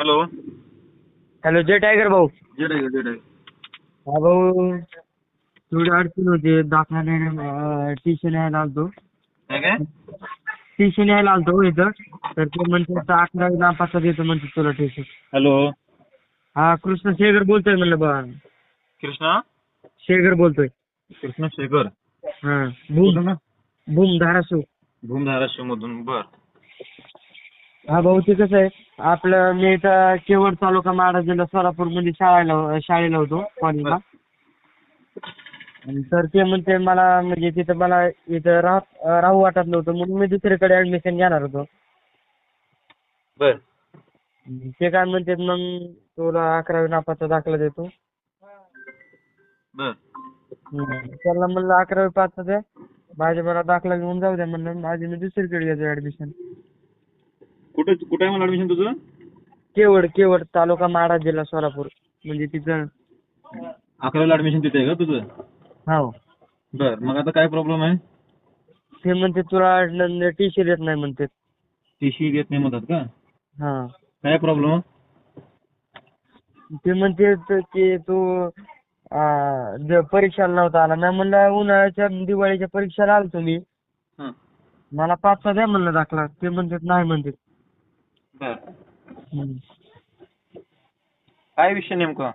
Hello. Hello जय tiger भाऊ. जे tiger जे टायगर. हा भाऊ थोडी अडचण होती. दाखला टी सी न्यायला आलतो. काय काय? टी सी न्यायला आलतो इथं. तर ते म्हणते आता अकरावी नापासा देतो म्हणते तुला टी सी हॅलो. हा कृष्ण शेखर बोलतोय म्हणलं बा. कृष्णा? शेखर बोलतोय. कृष्णा शेखर? हा भूम ना भूम धाराशिव. भूम धाराशिव मधून. बर. हा भाऊ ते कसं आहे आपलं मी इथं केवळ तालुका माडा जिल्हा सोलापूरमध्ये शाळेला शाळेला होतो कॉलेजला तर ते म्हणते मला म्हणजे तिथं मला इथं राह राहू वाटत नव्हतं म्हणून मी दुसरीकडे ऍडमिशन घेणार होतो. बर. ते काय म्हणतात मग तुला अकरावी नापाचा दाखला देतो. बर. त्याला म्हणलं अकरावी पाचचा द्या माझे मला दाखला घेऊन जाऊ द्या म्हणलं माझी मी दुसरीकडे घेतो ऍडमिशन कुठे कुठे आहे मला ऍडमिशन तुझं? केवड केवड तालुका माडा जिल्हा सोलापूर. म्हणजे तिथं. अकरावीला ऍडमिशन तिथे आहे का तुझं? हो बर मग आता काय प्रॉब्लेम आहे? ते म्हणते तुला टी सी देत नाही म्हणते. टीसी देत नाही म्हणतात का? हा. काय प्रॉब्लेम ते म्हणते की तू परीक्षाला नव्हता आला. नाही म्हणलं उन्हाळ्याच्या दिवाळीच्या परीक्षेला आलतो मी. मला पाचचा द्या म्हणलं दाखला. ते म्हणतात नाही म्हणतात बर. काय विषय नेमका?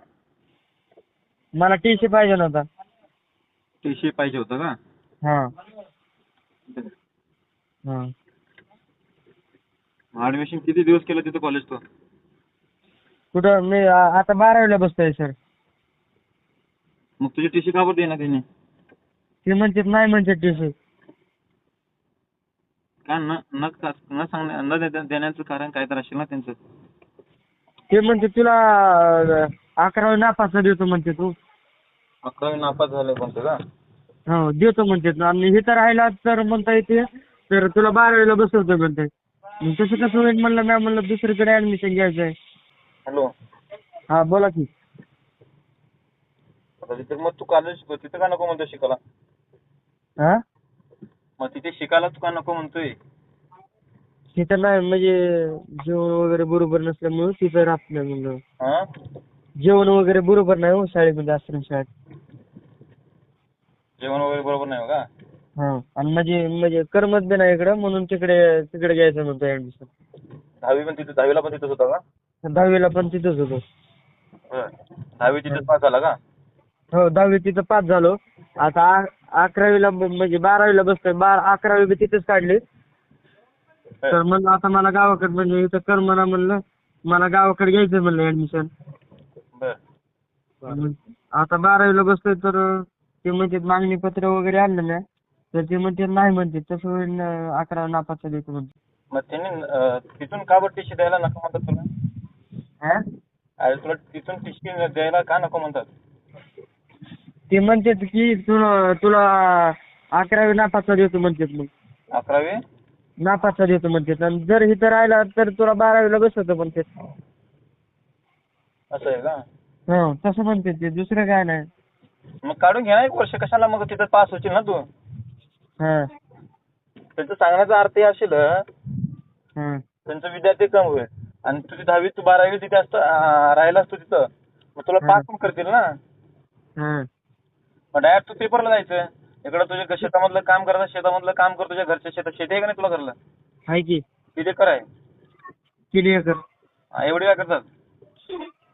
मला टी सी पाहिजे नव्हता. टीसी पाहिजे होतं का? हा. हा. ऍडमिशन किती दिवस केलं तिथं कॉलेज तो कुठं? मी आ- आता बारावीला बसतोय सर मग तुझी टीसी का बरं देणार त्यांनी ते म्हणतात नाही म्हणतात टी सी का न न सांगण्या न देण्या- देण्याचं कारण काय तर असेल ना त्यांचं? ते म्हणते तुला अ, अकरावी नापासचा देतो म्हणते तू. अकरावी नापास झाले कोणते का? हो देतो म्हणते आणि हे तर राहिला तर म्हणता येते. तर तुला बारावीला बसवतो म्हणते. मग तसं कसं होईल म्हणलं मॅम म्हणलं दुसरीकडे ऍडमिशन घ्यायचं आहे. हॅलो. हा बोला की. आता तिथे मग तू कॉलेज तिथं का नको म्हणतो शिकायला? हा? मग तिथे शिकायला तू का नको म्हणतोय? तिथं नाही म्हणजे जेवण वगैरे बरोबर नसल्यामुळे तिथं राहत नाही म्हणलं. हा? जेवण वगैरे बरोबर नाही हो शाळेमध्ये आश्रम शाळेत. जेवण वगैरे बरोबर नाही हो का? हा आणि म्हणजे म्हणजे करमत बी नाही इकडं म्हणून तिकडे तिकडे घ्यायचं म्हणतो ऍडमिशन दहावी पण तिथे दहावीला पण तिथंच होता का? दहावीला पण तिथंच होतो. बरं दहावी तिथेच पास झाला का? हो दहावी तिथं पास झालो. आता आ- अकरावीला ब- म्हणजे बारावीला बसतोय. बारा अकरावी बी तिथेच काढली. तर म्हणलं आता मला गावाकडे म्हणजे इथं कर म्हणा म्हणलं. मला गावाकडे घ्यायचं म्हणलं ऍडमिशन बर. आता बारावीला बसतोय तर ते म्हणतात मागणी पत्र वगैरे आणलं ना तर ते म्हणते नाही म्हणते. तसं होईल ना, अकरा नापासचं देतो म्हणते. मग त्यांनी अं, तिथून का बरं टीसी द्यायला नको म्हणतात तुला? अरे तुला तिथून टीसी द्यायला का नको म्हणतात? ते म्हणतात की तुला तुला अकरावी नापासचा देतो म्हणतात मग. अकरावी? नापासचा देतो म्हणतात. आणि जर इथं राहिला तर तुला बारावीला बसवतो म्हणतात. असं आहे का? हो तसं म्हणतात ते. दुसरं काय नाही. मग काढून घे ना एक वर्ष. कशाला मग तिथं पास होशील ना तू? हा. त्यांचं सांगण्याचा अर्थ हे असेल हा. त्यांचं विद्यार्थी कम होईल. आणि तुझी दहावी तू बारावी तिथे असतं राहिलास तू तिथं मग तुला पास पण करतील ना? हा. डायरेक्ट तू पेपरला जायचं. इकडं तुझ्या शेतामधलं काम करता शेतामधलं काम कर तुझ्या घरच्या शेतात शेती आहे का नाही तुला घरला? आहे की. किती एकर आहे? किती एकर? हा, एवढी काय करतात?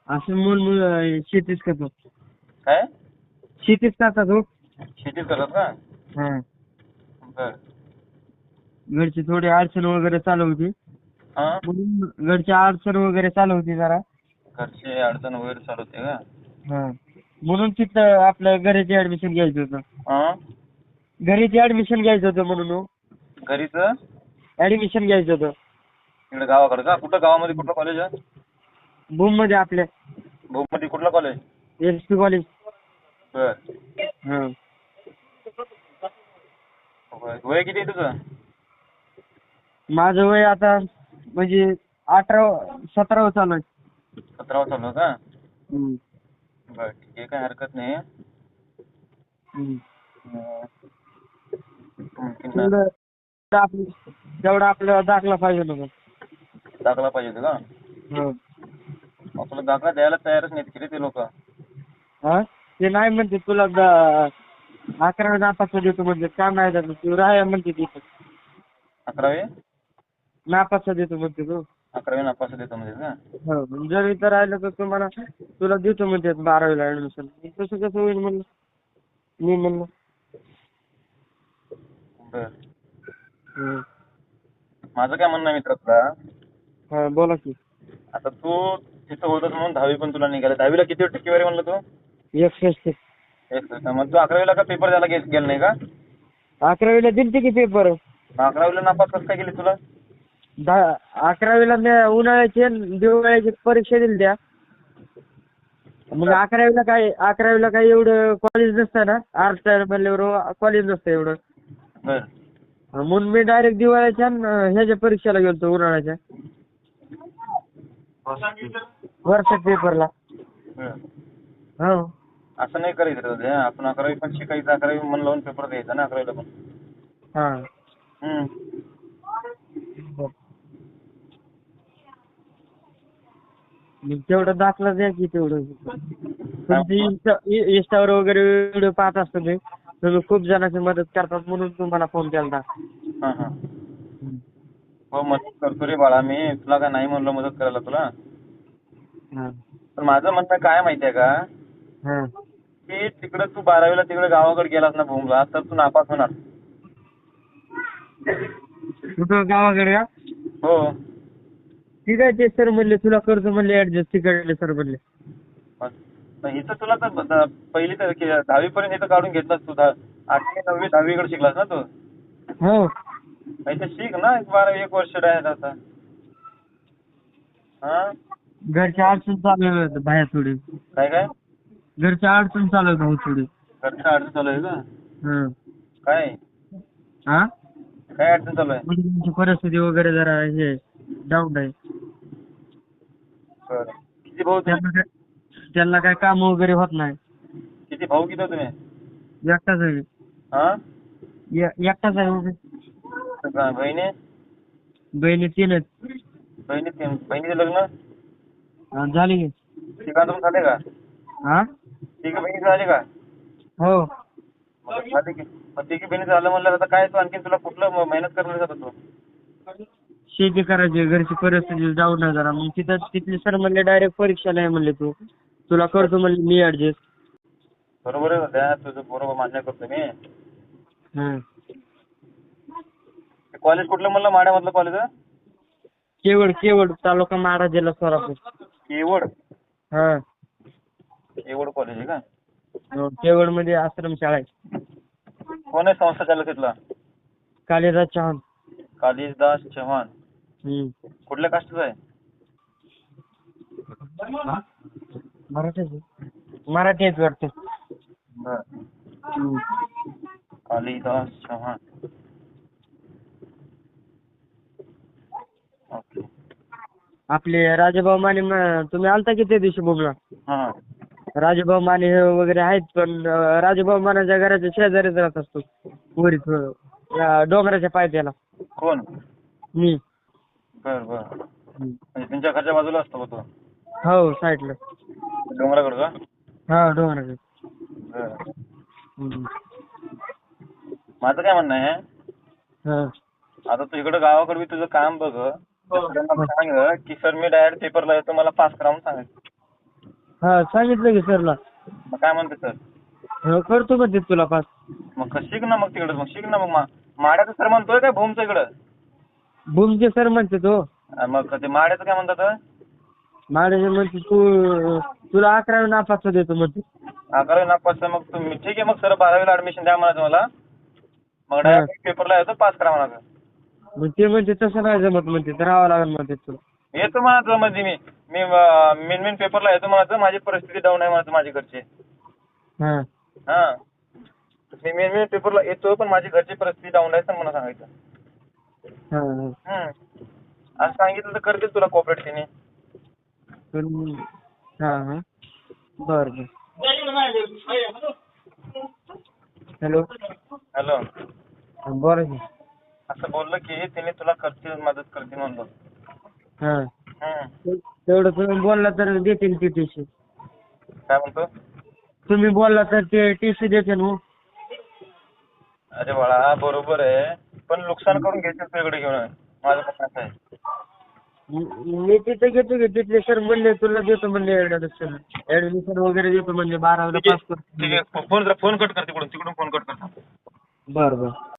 असं मूल मूल शेतीच करतो काय? शेतीच करतात हो. शेतीच करतात का? हा. बर. घरची थोडी अडचण वगैरे चालू होती. हा? म्हणून घरची अडचण वगैरे चालू होती जरा. घरची अडचण वगैरे चालू होते का? हा. म्हणून तिथं आपलं घरीची ऍडमिशन घ्यायचं होतं. हा? घरीची ऍडमिशन घ्यायचं होतं म्हणून. हो. घरीच? ऍडमिशन घ्यायचं होतं. इकडे गावाकडे का? कुठं? गावामध्ये कुठलं कॉलेज आहे? भूममध्ये आपल्या. भूममध्ये कुठलं कॉलेज एस पी कॉलेज बर. हा. वय किती आहे तुझं? माझं वय आता म्हणजे अठरा सतरावं चालू आहे. सतरावं चालू आहे का. बर ठीक आहे काय हरकत नाही. हम्म. अं, आणखीन तेवढं आपलं आपल्याला दाखला पाहिजे होता. दाखला पाहिजे होता का? हो. तुला दाखला द्यायला तयारच नाहीत किती ते लोक. हा? ते नाही म्हणते तुला द- अकरावी नापास देतो म्हणजे का नाही देतो तू राहा म्हणते तिथं. अकरावी? नापास देतो म्हणते तू. अकरावी नापास देतो म्हणजे का? हो जर इथं राहिलं तर तुम्हाला तुला देतो म्हणते बारावीला ऍडमिशन तसं कसं होईल म्हणलं? मी म्हणलं. बर. हम्म. माझं काय म्हणणं आहे मित्र तुला हा बोला की. आता तू तिथं होतच म्हणून दहावी पण तुला निघाली. दहावीला किती टक्केवारी म्हणलं तू? एकसष्ट. एक second. मग तू अकरावीला का पेपर द्यायला गे- गेला नाही का? अकरावीला दिलते की पेपर मग अकरावीला नापास कसं काय गेली तुला? दहा अकरावीला मी उन्हाळ्याची आणि दिवाळीची परीक्षा दिली त्या. मग अकरावीला काय अकरावीला काय एवढं कॉलेज नसतं ना? आर्ट्स म्हणल्यावर कॉलेज नसतं एवढं. बर म्हणून मी डायरेक्ट दिवाळीच्या आणि ह्याच्या परीक्षेला गेलतो उन्हाळ्याच्या. वर्षात पेपरला. बर. हो. असं नाही करायचं रे दादा. आपण अकरावी पण शिकायचं अकरावी मन लावून पेपर द्यायचा ना अकरावीला पण. हा. हम्म. मग तेवढं दाखला द्या की तेवढं. तुमची इंस्टा इ- इंस्टावर वगैरे व्हिडिओ पाहत असतो मी तुम्ही खूप जणांची मदत करतात म्हणून तुम्हाला फोन केला हा हा. हो मदत करतो रे बाळा मी. तुला काय नाही म्हणलं मदत करायला तुला. पण माझं म्हणणं काय माहितीये का? हा. की तिकडं तू बारावीला तिकडे गावाकडे गेलास ना भूमला तर तू नापास होणार. कुठं? गावाकडे का? हो. ठीक आहे ते सर म्हणले तुला करतो म्हणले ऍडजस्ट तिकडले सर म्हणले. इथं तुला तर द- पहिली तर दहावी पर्यंत इथं काढून घेतलास तू दहा आठवी नववी दहावी कडे शिकलास ना तू? हो. इथं शिक ना एक बारावी एक वर्ष राहत आता. हा? घरच्या अडचण चालू आहे बाहेर थोडी. काय काय? घरच्या अडचण चालू आहे भाऊ थोडी. घरचं अडचण चालू आहे का? हं. काय? हा? काय अडचण चालू आहे? मुलींची परिस्थिती वगैरे जरा हे डाऊन आहे. बरं. किती भाऊ तुम्ही? त्यांना काय त्यांना काय काम वगैरे होत नाही. किती भाऊ किती हो तुम्ही? एकटाच आहे हा? ए- एकटाच आहे उभी. सगळा बहिणी? बहिणी तीन आहेत. बहिणी तीन बहिणीचे लग्न? हा, झाली की. तिघांतून झाले का? हा? तिघ बहिणी झाले का? हो. मग झाले की. मग तिघी बहिणी झालं म्हणलं आता काय तू आणखी तुला कुठलं म- मेहनत करणार जातो तू? शेती करायची घरची परिस्थिती डाऊन आहे जरा. मग तिथं तिथले सर म्हणले डायरेक्ट परीक्षाला आहे म्हणले तू. तुला करतो म्हणले मी ऍडजस्ट बरोबर आहे तुझं बरोबर मान्य करतो मी. कॉलेज कुठलं म्हणलं? माड्यामधलं कॉलेज केवड केवड तालुका माडा जिल्हा सोलापूर. केवड? हा. केवड कॉलेज आहे का? हो, केवडमध्ये आश्रमशाळा आहे. कोण आहे संस्था चालक तिथला? कालिदास चव्हाण. कालिदास चव्हाण. कुठल्या कास्टचा आहे? मराठीच आहे. मराठी आहेत वाटतं बरं. कालिदास चव्हाण. ओके. आपले राजाभाऊ माने म- तुम्ही आलता की त्या दिवशी बुमला? हा. राजाभाऊ माने हे वगैरे आहेत पण अं, राजाभाऊ मानेच्या घराच्या शेजारीच राहत असतो. वरी थोडं या डोंगराच्या पायथ्याला. कोण? मी. बर बर. म्हणजे तुमच्या घरच्या बाजूला असतो का तो? हो साईडला. डोंगराकडं का? हा बरं. हम्म. माझं काय म्हणणं आहे हा. आता तू इकडं गावाकडे बी तुझं काम बघ त्यांना सांग की सर मी डायरेक्ट पेपरला येतो मला पास करा म्हणून सांगायचं. हा सांगितलं की सरला. मग काय म्हणते सर? हो करतो म्हणते तुला पास मग क- शिक ना मग तिकडं मग शिक ना मग मा- माड्याचं सर म्हणतोय काय भूमचं इकडं? भूमचे सर म्हणते तो. आणि मग ते माड्याचं काय म्हणतात माडेचे म्हणते तू तुला अकरावी नापास देतो म्हणते. अकरावी नापास मग तुम्ही ठीक आहे मग सर बारावीला ऍडमिशन द्या म्हणायचं मला मग डायरेक्ट पेपरला येतो पास करा म्हणायचं मग ते म्हणते तसं नाही जमत म्हणते तर राहावं लागेल म्हणते तुला येतो म्हणायचं म्हणजे मी मी मेन मेन पेपरला येतो म्हणायचं माझी परिस्थिती डाऊन आहे म्हणायचं माझी घरची हा. हा. मी मेन मेन पेपरला येतो पण माझी घरची परिस्थिती डाऊन आहे असं मला सांगायचं. असं सांगितलं तर करतील तुला कॉपरेट तिने. पण हा हा. बर बर. हॅलो. हॅलो. की. असं बोललं की तिने तुला करतील मदत करतील म्हणलं हा. तेवढं तुम्ही बोलला तर देतील ती टी सी काय म्हणतो? तुम्ही बोलला तर ते टी सी देते ना हो. अरे बाळा बरोबर आहे. पण नुकसान करून घ्यायचं तुझ्याकडे घेऊन. माझं पण असं आहे. मी तिथे घेतो की तिथले सर म्हणले तुला देतो म्हणले ऍडमिशन ऍडमिशन वगैरे देतो म्हणजे बारावीला पास ठीक आहे. फोन फोन कट कर तिकडून. तिकडून फोन कट कर. बरं बरं.